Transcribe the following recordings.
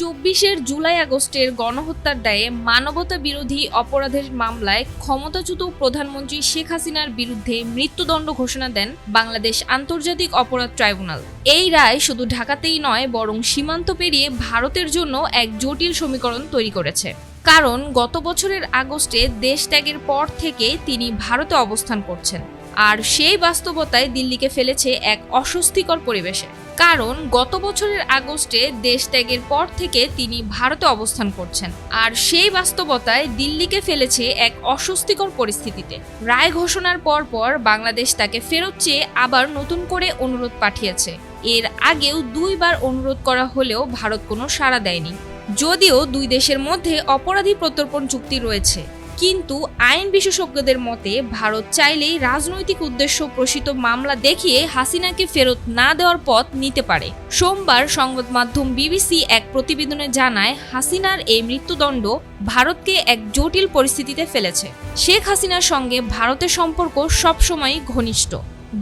চব্বিশের জুলাই আগস্টের গণহত্যার দায়ে মানবতা বিরোধী অপরাধের মামলায় ক্ষমতাচ্যুত প্রধানমন্ত্রী শেখ হাসিনার বিরুদ্ধে মৃত্যুদণ্ড ঘোষণা দেন বাংলাদেশ আন্তর্জাতিক অপরাধ ট্রাইব্যুনাল। এই রায় শুধু ঢাকাতেই নয়, বরং সীমান্ত পেরিয়ে ভারতের জন্য এক জটিল সমীকরণ তৈরি করেছে। কারণ গত বছরের আগস্টে দেশ ত্যাগের পর থেকে তিনি ভারতে অবস্থান করছেন। আর সেই বাস্তবতায় দিল্লিকে ফেলেছে এক অস্বস্তিকর পরিবেশে। কারণ গত বছরের আগস্টে দেশ ত্যাগের পর থেকে তিনি ভারতে অবস্থান করছেন। আর সেই বাস্তবতায় দিল্লিকে ফেলেছে এক অস্বস্তিকর পরিস্থিতিতে। রায় ঘোষণার পর পর বাংলাদেশ তাকে ফেরত চেয়ে আবার নতুন করে অনুরোধ পাঠিয়েছে। এর আগেও দুইবার অনুরোধ করা হলেও ভারত কোনো সাড়া দেয়নি। যদিও দুই দেশের মধ্যে অপরাধী প্রত্যর্পণ চুক্তি রয়েছে। কিন্তু আইন বিশেষজ্ঞদের মতে, ভারত চাইলেই রাজনৈতিক উদ্দেশ্য প্রসিত মামলা দেখিয়ে হাসিনাকে ফেরত না দেওয়ার পথ নিতে পারে। সোমবার সংবাদ মাধ্যম বিবিসি এক প্রতিবেদনে জানায়, হাসিনার এই মৃত্যুদণ্ড ভারতকে এক জটিল পরিস্থিতিতে ফেলেছে। শেখ হাসিনার সঙ্গে ভারতের সম্পর্ক সবসময়ই ঘনিষ্ঠ।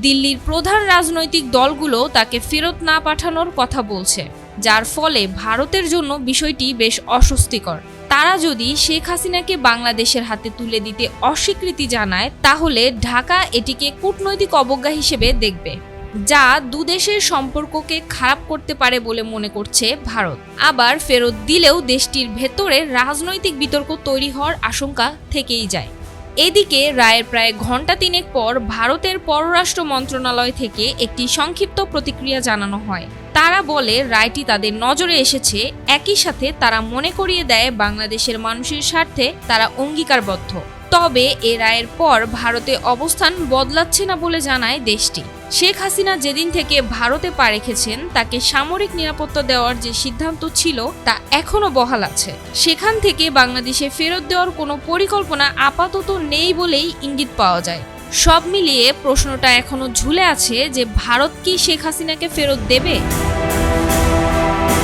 দিল্লির প্রধান রাজনৈতিক দলগুলো তাকে ফেরত না পাঠানোর কথা বলছে, যার ফলে ভারতের জন্য বিষয়টি বেশ অস্বস্তিকর। তারা যদি শেখ হাসিনাকে বাংলাদেশের হাতে তুলে দিতে অস্বীকৃতি জানায়, তাহলে ঢাকা এটিকে কূটনৈতিক অবজ্ঞা হিসেবে দেখবে, যা দুদেশের সম্পর্ককে খারাপ করতে পারে বলে মনে করছে ভারত। আবার ফেরত দিলেও দেশটির ভেতরে রাজনৈতিক বিতর্ক তৈরি হওয়ার আশঙ্কা থেকেই যায়। এদিকে রায়ের প্রায় ঘণ্টা তিনেক পর ভারতের পররাষ্ট্র মন্ত্রণালয় থেকে একটি সংক্ষিপ্ত প্রতিক্রিয়া জানানো হয়। তারা বলে, রায়টি তাদের নজরে এসেছে, একই সাথে তারা মনে করিয়ে দেয়, বাংলাদেশের মানুষের স্বার্থে তারা অঙ্গীকারবদ্ধ। তবে এ রায়ের পর ভারতে অবস্থান বদলাচ্ছে না বলে জানায় দেশটি। শেখ হাসিনা যেদিন থেকে ভারতে পা রেখেছেন, তাকে সামরিক নিরাপত্তা দেওয়ার যে সিদ্ধান্ত ছিল, তা এখনও বহাল আছে। সেখান থেকে বাংলাদেশে ফেরত দেওয়ার কোনো পরিকল্পনা আপাতত নেই বলেই ইঙ্গিত পাওয়া যায়। সব মিলিয়ে প্রশ্নটা এখনও ঝুলে আছে যে, ভারত কি শেখ হাসিনাকে ফেরত দেবে?